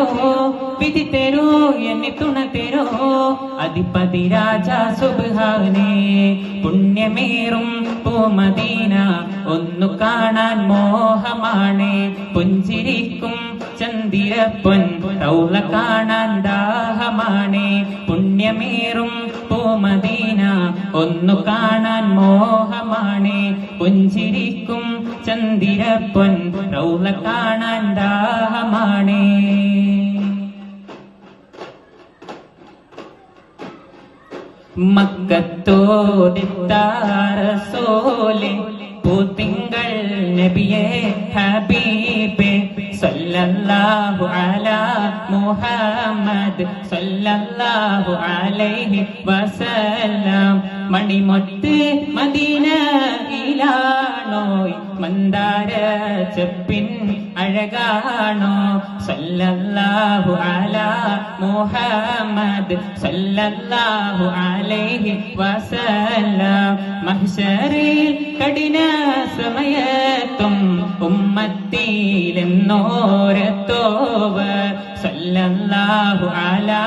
തരോ വിധി തരോ എന്നെ തുണ തരോ. അധിപതി രാജ സുബാനെ പുണ്യമേറും പൂമദീന ഒന്നു കാണാൻ മോഹമാണ്. പുഞ്ചിരിക്കും ചന്ദിരപ്പൊൻ തൗള കാണാൻ ദാഹമാണ്. പുണ്യമേറും പൂമദീന ഒന്നു കാണാൻ മോഹമാണ്. പുഞ്ചിരിക്കും ചന്ദിരപ്പൊൻ റൗള കാണാൻ ദാഹമാണ്. മക്കത്തോടിത്താറസോലെ പൂത്തിങ്കൾ നബിയെ ഹബീബെ സല്ലല്ലാഹു അലാ മുഹമ്മദ് സല്ലല്ലാഹു അലൈഹി വസല്ലം. മണിമൊട്ട് മദീനയിലാണോയ് മന്ദാര ചെപ്പിൻ അഴകാണോ? സല്ലല്ലാഹു അലാ മുഹമ്മദ് സല്ലല്ലാഹു അലൈഹി വസല്ലം. മഹ്ശറിൽ കഠിന സമയത്തും ഉമ്മത്തിലെന്നോരത്തോവർ സല്ലല്ലാഹു അലാ